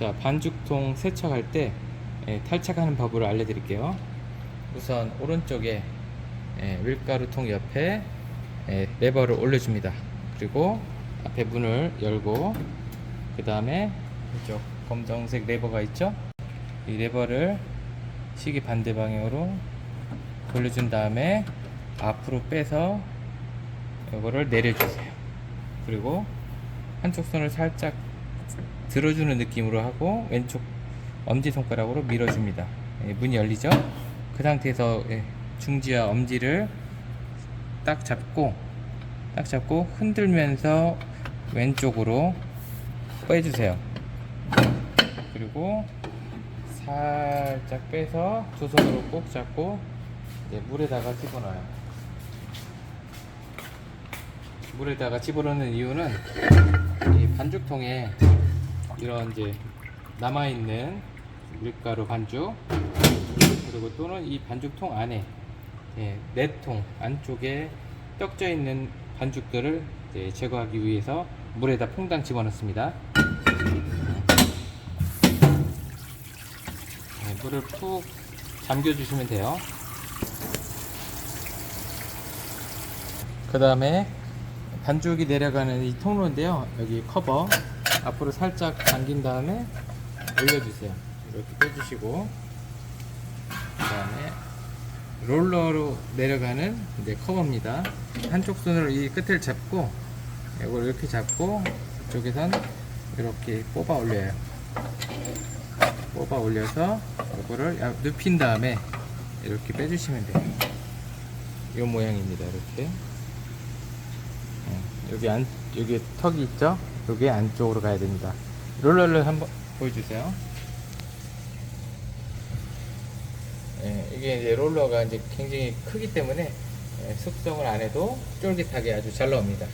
자, 반죽통 세척할 때 예, 탈착하는 법을 알려드릴게요. 우선 오른쪽에 예, 밀가루통 옆에 예, 레버를 올려줍니다. 그리고 앞에 문을 열고 그 다음에 이쪽 검정색 레버가 있죠? 이 레버를 시계 반대 방향으로 돌려준 다음에 앞으로 빼서 이거를 내려주세요. 그리고 한쪽 손을 살짝 들어주는 느낌으로 하고 왼쪽 엄지 손가락으로 밀어줍니다. 예, 문이 열리죠? 그 상태에서 예, 중지와 엄지를 딱 잡고 딱 잡고 흔들면서 왼쪽으로 빼주세요. 그리고 살짝 빼서 두 손으로 꼭 잡고 이제 물에다가 집어넣어요. 물에다가 집어넣는 이유는 이 반죽통에 이런 이제 남아있는 밀가루 반죽 그리고 또는 이 반죽통 안에 예, 네통 안쪽에 떡져 있는 반죽들을 제거하기 위해서 물에다 퐁당 집어넣습니다. 네, 물을 푹 잠겨주시면 돼요. 그 다음에 반죽이 내려가는 이 통로인데요. 여기 커버 앞으로 살짝 당긴 다음에 올려주세요. 이렇게 빼주시고 그 다음에 롤러로 내려가는 이제 커버입니다. 한쪽 손으로 이 끝을 잡고 이걸 이렇게 잡고 이쪽에선 이렇게 뽑아 올려요. 뽑아 올려서 이거를 야- 눕힌 다음에 이렇게 빼주시면 돼요. 이 모양입니다. 이렇게. 어, 여기 안 여기 턱이 있죠? 여기 안쪽으로 가야 됩니다. 롤러를 한번 보여주세요. 예, 이게 이제 롤러가 이제 굉장히 크기 때문에 예, 숙성을 안 해도 쫄깃하게 아주 잘 나옵니다.